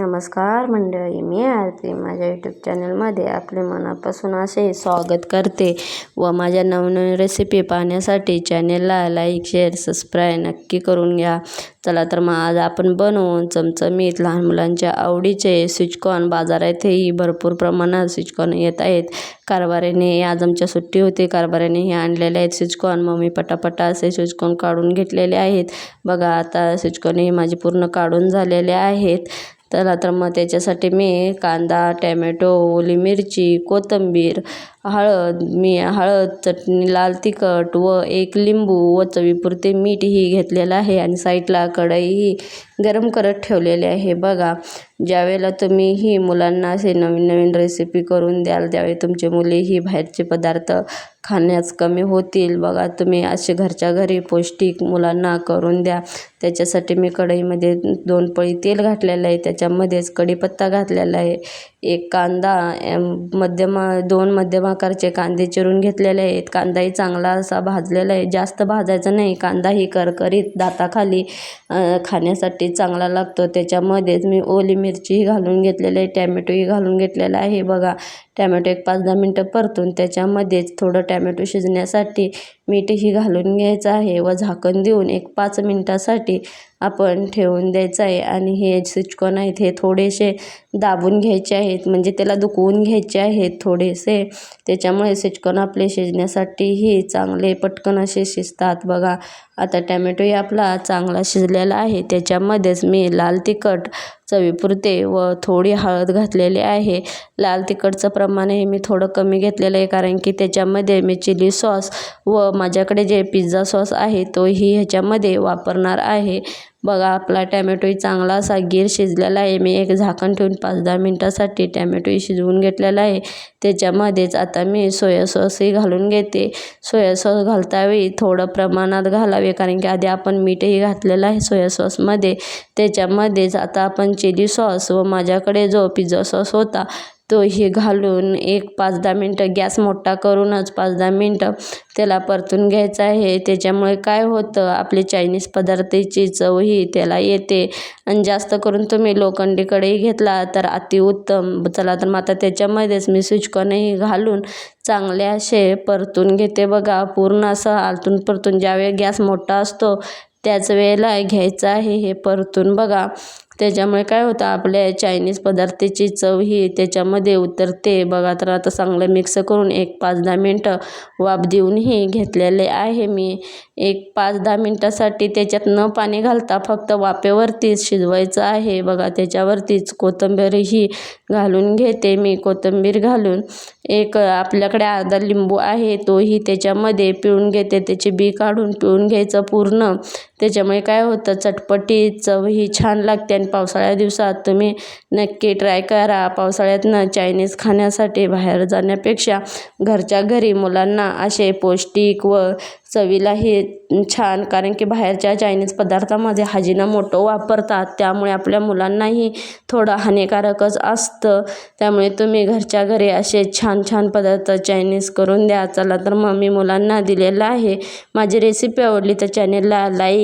नमस्कार मंडळी मी आरती. माझ्या यूट्यूब चॅनलमध्ये आपले मनापासून असे स्वागत करते व माझ्या नवनवीन रेसिपी पाहण्यासाठी चॅनेलला लाईक शेअर सबस्क्राईब नक्की करून घ्या. चला तर मग आज आपण बनवून चमचमीत लहान मुलांच्या आवडीचे स्विचकॉर्न बाजारातही भरपूर प्रमाणात स्विचकॉर्न येत आहेत. कारभाऱ्याने आज आमच्या सुट्टी होती. कारभाऱ्याने हे आणलेले आहेत स्विचकॉर्न मग मी पटापटा असे स्विचकॉर्न काढून घेतलेले आहेत. बघा आता स्विचकॉर्न हे माझे पूर्ण काढून झालेले आहेत. चला तर मग त्याच्यासाठी मी कांदा टॅमॅटो ओली मिरची कोथिंबीर हळद मी हळद चटणी लाल तिखट व एक लिंबू व चवीपुरते मीठ ही घेतलेलं आहे आणि साईडला कढईही गरम करत ठेवलेली आहे. बघा ज्यावेळेला तुम्ही ही मुलांना असे नवीन नवीन रेसिपी करून द्याल त्यावेळी तुमचे मुलेही बाहेरचे पदार्थ खाण्यास कमी होतील. बघा तुम्ही असे घरच्या घरी पौष्टिक मुलांना करून द्या. त्याच्यासाठी मी कढईमध्ये दोन पळी तेल घातलेलं आहे. त्याच्यामध्येच कढीपत्ता घातलेला आहे. एक कांदा मध्यम दोन मध्यम आकारचे कांदे चिरून घेतलेले आहेत. कांदाही चांगला असा भाजलेला आहे. जास्त भाजायचा नाही. कांदाही करकरीत दाताखाली खाण्यासाठी चांगला लागतो. त्याच्यामध्येच मी ओली मिरचीही घालून घेतलेली आहे. टॅमॅटोही घालून घेतलेला आहे. बघा टॅमॅटो एक पाच दहा मिनटं परतून त्याच्यामध्येच थोडं टॅमॅटो शिजण्यासाठी मीठही घालून घ्यायचं आहे व झाकण देऊन एक पाच मिनटासाठी आपण ठेवून द्यायचं आहे. आणि हे सिचकॉन आहेत हे थोडेसे दाबून घ्यायचे आहेत म्हणजे त्याला दुखवून घ्यायचे आहेत थोडेसे. त्याच्यामुळे सिचकॉन आपले शिजण्यासाठीही चांगले पटकन असे शिजतात. बघा आता टॅमॅटोही आपला चांगला शिजलेला आहे. त्याच्यामध्येच मी लाल तिखट चवीपुरते व थोडी हळद घातलेली आहे. लाल तिखटचं प्रमाण हे मी थोडं कमी घेतलेलं आहे कारण की त्याच्यामध्ये मी चिली सॉस व माझ्याकडे जे पिझ्झा सॉस आहे तोही ह्याच्यामध्ये वापरणार आहे. बघा आपला टॅमॅटोही चांगला असा गिर शिजलेला आहे. मी एक झाकण ठेवून पाच दहा मिनटासाठी टॅमॅटोही शिजवून घेतलेला आहे. त्याच्यामध्येच आता मी सोया सॉसही घालून घेते. सोया सॉस घालतावेळी थोडं प्रमाणात घालावे कारण की आधी आपण मीठही घातलेलं आहे सोया सॉसमध्ये. त्याच्यामध्येच आता आपण चिली सॉस व माझ्याकडे जो पिझ्झा सॉस होता तो हे घालून एक पाच दहा मिनटं गॅस मोठा करूनच पाच दहा मिनटं त्याला परतून घ्यायचं आहे. त्याच्यामुळे काय होतं आपले चायनीज पदार्थाची चवही त्याला येते. आणि जास्त करून तुम्ही लोखंडी कढई घेतला तर अतिउत्तम चला तर मग आता त्याच्यामध्येच मी स्विचकॉर्नही घालून चांगले असे परतून घेते बघा. पूर्ण असं आलतून परतून ज्यावेळी गॅस मोठा असतो त्याच वेळेला घ्यायचं आहे हे परतून बघा. त्याच्यामुळे काय होतं आपल्या चायनीज पदार्थाची चव ही त्याच्यामध्ये उतरते. बघा तर आता चांगलं मिक्स करून एक पाच दहा मिनटं वाफ देऊनही घेतलेले आहे मी. एक पाच दहा मिनटासाठी त्याच्यात न पाणी घालता फक्त वाफेवरतीच शिजवायचं आहे. बघा त्याच्यावरतीच कोथिंबीरही घालून घेते मी कोथिंबीर घालून. एक आपल्याकडे अर्धा लिंबू आहे तोही त्याच्यामध्ये पिळून घेते. त्याचे बी काढून पिळून घ्यायचं पूर्ण. त्याच्यामुळे काय होतं चटपटी चव ही छान लागते आणि पावसाळ्या दिवसात तुम्ही नक्की ट्राय करा. पावसाळ्यातनं चायनीज खाण्यासाठी बाहेर जाण्यापेक्षा घरच्या घरी मुलांना असे पौष्टिक व चवीला हे छान कारण की बाहेरच्या चायनीज पदार्थामध्ये मोठं वापरतात. त्यामुळे आपल्या मुलांनाही थोडं हानिकारकच असतं. त्यामुळे तुम्ही घरच्या घरी असे छान छान पदार्थ चायनीज करून द्या. चला तर मग मी मुलांना दिलेलं आहे. माझी रेसिपी आवडली तर चॅनेलला लाईक